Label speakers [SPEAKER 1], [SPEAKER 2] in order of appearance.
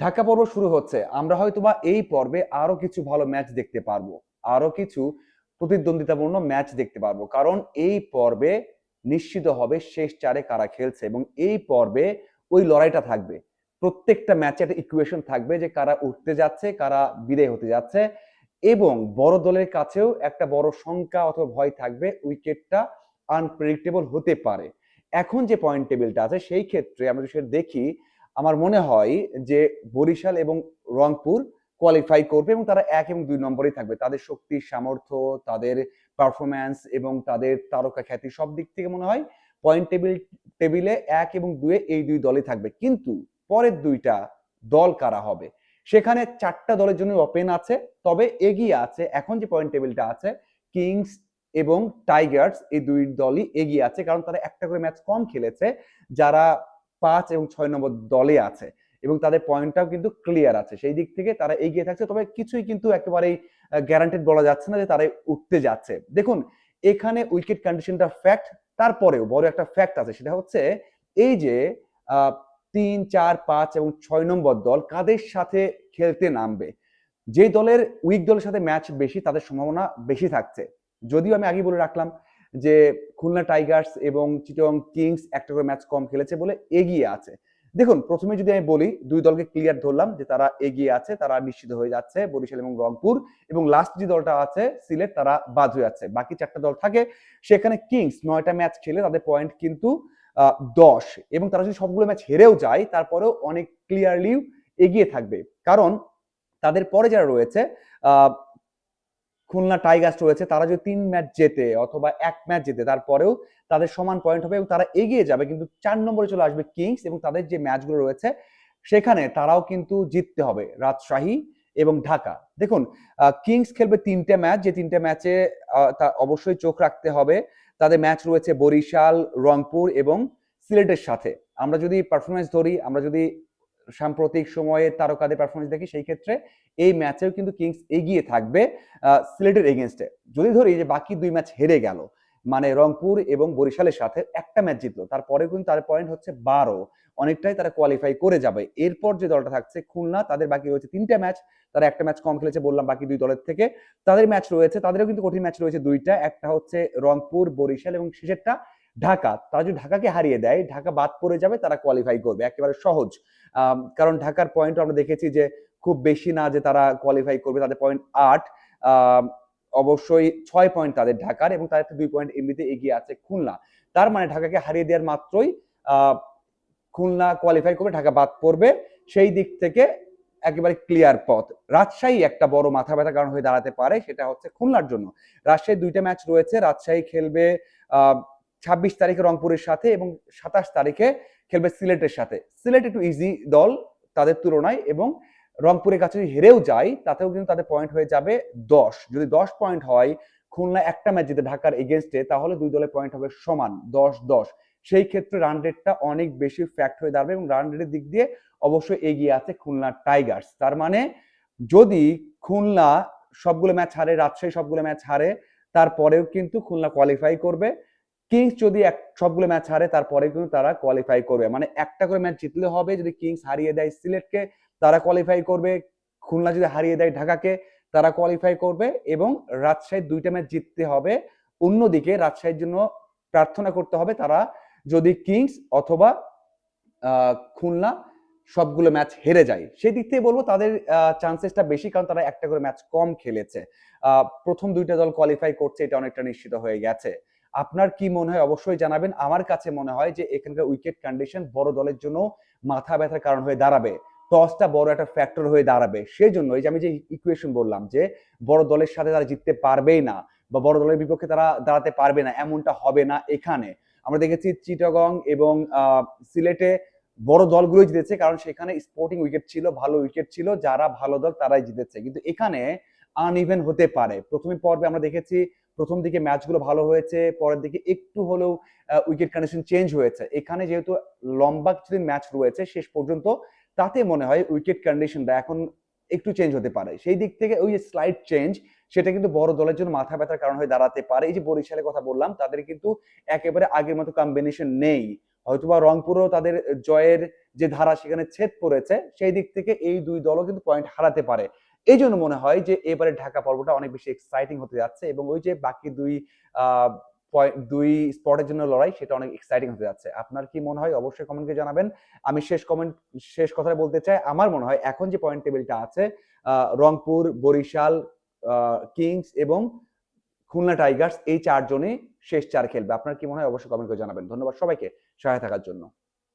[SPEAKER 1] ঢাকা পর্ব শুরু হচ্ছে। আমরা হয়তোবা এই পর্বে আরও কিছু ভালো ম্যাচ দেখতে পারব। আরও কিছু প্রতিদ্বন্দ্বিতাপূর্ণ ম্যাচ দেখতে পারব। কারণ এই পর্বে নিশ্চিত হবে শেষ চারে কারা খেলছে এবং এই পর্বে ওই লড়াইটা থাকবে। প্রত্যেকটা ম্যাচে একটা ইকুয়েশন থাকবে যে কারা উঠতে যাচ্ছে, কারা বিদায় হতে যাচ্ছে এবং বড় দলের কাছেও একটা বড় শঙ্কা অথবা ভয় থাকবে, উইকেটটা আনপ্রেডিক্টেবল হতে পারে। এখন যে পয়েন্ট টেবিলটা আছে, সেই ক্ষেত্রে আমরা দেখি আমার মনে হয় যে বরিশাল এবং রংপুর কোয়ালিফাই করবে এবং তারা এক এবং দুই নম্বরেই থাকবে। তাদের শক্তির সামর্থ্য, তাদের পারফরম্যান্স এবং তাদের তারকা খ্যাতি সব দিক থেকে মনে হয় পয়েন্ট টেবিল টেবিলে এক এবং দুয়ে এই দুই দলই থাকবে। কিন্তু পরের দুইটা দল কারা হবে? সেখানে চারটা দলের জন্য ওপেন আছে, তবে এগিয়ে আছে, এখন যে পয়েন্ট টেবিলটা আছে কিংস এবং টাইগার্স এই দুই দলই এগিয়ে আছে, কারণ তারা একটা করে ম্যাচ কম খেলেছে। যারা পাঁচ এবং ছয় নম্বর দলে আছে এবং তাদের পয়েন্টটাও কিন্তু ক্লিয়ার আছে। সেই দিক থেকে তারা এগিয়ে থাকছে, তবে কিছুই কিন্তু একেবারেই গ্যারান্টেড বলা যাচ্ছে না যে তারা উঠতে যাচ্ছে। দেখুন, এখানে উইকেট কন্ডিশনটা ফ্যাক্ট তারপরেও বড় একটা ফ্যাক্ট আছে, সেটা হচ্ছে এই যে তিন, চার, পাঁচ এবং ছয় নম্বর দল কাদের সাথে খেলতে নামবে? যে দলের উইক দলের সাথে ম্যাচ বেশি, তাদের সম্ভাবনা বেশি থাকছে। যদিও আমি আগে বলে রাখলাম যে খুলনা টাইগার্স এবং চিটং কিংস একটা করে ম্যাচ কম খেলেছে বলে এগিয়ে আছে। দেখুন, প্রথমে যদি আমি বলি, দুই দলকে ক্লিয়ার ধরলাম যে তারা এগিয়ে আছে, তারা নিশ্চিত হয়ে যাচ্ছে বরিশাল এবং রংপুর। এবং লাস্ট যে দলটা আছে, সিলেট, তারা বাদ হয়ে যাচ্ছে। বাকি চারটা দল থাকে, সেখানে কিংস নয়টা ম্যাচ খেলে তাদের পয়েন্ট কিন্তু দশ। এবং তারা যদি সবগুলো ম্যাচ হেরেও যায়, তারপরেও অনেক ক্লিয়ারলি এগিয়ে থাকবে। কারণ, তাদের পরে যারা রয়েছে খুলনা টাইগার্স রয়েছে, তারা যদি তিন ম্যাচ জেতে অথবা এক ম্যাচ জেতে, তারপরেও তাদের সমান পয়েন্ট হবে এবং তারা এগিয়ে যাবে, কিন্তু চার নম্বরে চলে আসবে কিংস এবং তাদের যে ম্যাচগুলো রয়েছে, সেখানে তারাও কিন্তু জিততে হবে রাজশাহী এবং ঢাকা। দেখুন কিংস খেলবে তিনটে ম্যাচ যে তিনটে ম্যাচে তা অবশ্যই চোখ রাখতে হবে। তাদের ম্যাচ রয়েছে বরিশাল, রংপুর এবং সিলেটের সাথে। আমরা যদি পারফরমেন্স ধরি, আমরা যদি সাম্প্রতিক সময়ে তারকাদের পারফরমেন্স দেখি, সেই ক্ষেত্রে এই ম্যাচেও কিন্তু কিংস এগিয়ে থাকবে সিলেটের এগেনস্টে যদি ধরি যে বাকি দুই ম্যাচ হেরে গেল মানে রংপুর এবং বরিশালের সাথে একটা ম্যাচ জিতলো তারপরে কিন্তু তার পয়েন্ট হচ্ছে বারো। অনেকটাই তারা কোয়ালিফাই করে যাবে। এরপর যে দলটা থাকছে খুলনা, তাদের বাকি রয়েছে তিনটা ম্যাচ তারা একটা ম্যাচ কম খেলেছে বললাম বাকি দুই দলের থেকে। তাদের ম্যাচ রয়েছে, তাদেরও কিন্তু কঠিন ম্যাচ রয়েছে দুইটা। একটা হচ্ছে রংপুর, বরিশাল এবং শেষেরটা ঢাকা। তারা যদি ঢাকাকে হারিয়ে দেয়, ঢাকা বাদ পড়ে যাবে, তারা কোয়ালিফাই করবে। একেবারে সহজ। কারণ ঢাকার পয়েন্ট আমরা দেখেছি যে খুব বেশি না যে তারা কোয়ালিফাই করবে, তাদের পয়েন্ট আট অবশ্যই ছয় পয়েন্ট তাদের ঢাকার এবং তাদের দুই পয়েন্ট এমনিতে এগিয়ে আছে খুলনা। তার মানে ঢাকাকে হারিয়ে দেওয়ার মাত্রই খুলনা কোয়ালিফাই করবে, ঢাকা বাদ পড়বে। সেই দিক থেকে একেবারে ক্লিয়ার পথ। রাজশাহী একটা বড় মাথা ব্যথা কারণ হয়ে দাঁড়াতে পারে, সেটা হচ্ছে খুলনার জন্য। রাজশাহী দুইটা ম্যাচ রয়েছে, রাজশাহী খেলবে ছাব্বিশ তারিখে রংপুরের সাথে এবং সাতাশ তারিখে খেলবে সিলেটের সাথে। সিলেট একটু ইজি দল তাদের তুলনায় এবং রংপুরের কাছে যদি হেরেও যায়, তাতেও কিন্তু তাদের পয়েন্ট হয়ে যাবে দশ। যদি দশ পয়েন্ট হয়, খুলনা একটা ম্যাচ জিতে ঢাকার এগেনস্টে তাহলে দুই দলের পয়েন্ট হবে সমান দশ দশ সেই ক্ষেত্রে রান রেটটা অনেক বেশি ফ্যাক্ট হয়ে দাঁড়াবে এবং রান রেটের দিক দিয়ে অবশ্যই এগিয়ে আছে খুলনা টাইগার্স তার মানে যদি খুলনা সবগুলো ম্যাচ হারে, রাজশাহী সবগুলো ম্যাচ হারে, তারপরেও কিন্তু খুলনা কোয়ালিফাই করবে। কিংস যদি এক, সবগুলো ম্যাচ হারে, তারপরে কিন্তু তারা কোয়ালিফাই করবে। মানে একটা করে ম্যাচ জিতলে হবে যদি কিংস হারিয়ে দেয় সিলেটকে তারা কোয়ালিফাই করবে। খুলনা যদি হারিয়ে দেয় ঢাকাকে, তারা কোয়ালিফাই করবে এবং রাজশাহীর দুইটা ম্যাচ জিততে হবে। অন্যদিকে রাজশাহীর জন্য প্রার্থনা করতে হবে তারা যদি কিংস অথবা খুলনা সবগুলো ম্যাচ হেরে যায়। সেই দিক থেকে বলব তাদের চান্সেসটা বেশি কারণ তারা একটা করে ম্যাচ কম খেলেছে। প্রথম দুইটা দল কোয়ালিফাই করছে, এটা অনেকটা নিশ্চিত হয়ে গেছে। আপনার কি মনে হয় অবশ্যই জানাবেন। আমার কাছে মনে হয় যে এখানকার উইকেট কন্ডিশন বড় দলের জন্য মাথা ব্যথার কারণ হয়ে দাঁড়াবে। টসটা বড় একটা ফ্যাক্টর হয়ে দাঁড়াবে। সেই জন্য এই যে আমি যে ইকুয়েশন বললাম যে বড় দলের সাথে তারা জিততে পারবেই না বা বড় দলের বিপক্ষে তারা দাঁড়াতে পারবে না, এমনটা হবে না এখানে। আমরা দেখেছি চিটাগং এবং সিলেটে বড় দলগুলোই জিতেছে। কারণ সেখানে স্পোর্টিং উইকেট ছিল, ভালো উইকেট ছিল। যারা ভালো দল তারাই জিতেছে। কিন্তু এখানে আনইভেন হতে পারে। প্রথমে পর্বে আমরা দেখেছি প্রথম দিকে ম্যাচগুলো ভালো হয়েছে, পরের দিকে একটু হলেও উইকেট কন্ডিশন চেঞ্জ হয়েছে। এখানে যেহেতু লম্বা কিছুদিন ম্যাচ রয়েছে, শেষ পর্যন্ত তাতে মনে হয় উইকেট কন্ডিশনটা এখন একটু চেঞ্জ হতে পারে। সেই দিক থেকে ওই যে স্লাইড চেঞ্জ সেটা কিন্তু বড় দলের জন্য মাথা ব্যথার কারণ হয়ে দাঁড়াতে পারে। এই যে বরিশালের কথা বললাম, তাদের কিন্তু একেবারে আগের মতো কম্বিনেশন নেই। হয়তোবা রংপুরও তাদের জয়ের যে ধারা সেখানে ছেদ পড়েছে, সেই দিক থেকে এই দুই দলও কিন্তু পয়েন্ট হারাতে পারে। এই জন্য মনে হয় যে এবারে ঢাকা পর্বটা অনেক বেশি এক্সাইটিং হতে যাচ্ছে এবং ওই যে বাকি দুই দুই স্পটের জন্য লড়াই সেটা অনেক এক্সাইটিং হতে যাচ্ছে। আপনার কি মনে হয়? অবশ্যই কমেন্টে জানাবেন। আমি শেষ কমেন্ট শেষ কথাটা বলতে চাই, আমার মনে হয় এখন যে পয়েন্ট টেবিলটা আছে রংপুর, বরিশাল কিংস এবং খুলনা টাইগার্স, এই চারজনই শেষ চার খেলবে। আপনার কি মনে হয়? অবশ্যই কমেন্ট করে জানাবেন। ধন্যবাদ সবাইকে। সহায় থাকার জন্য।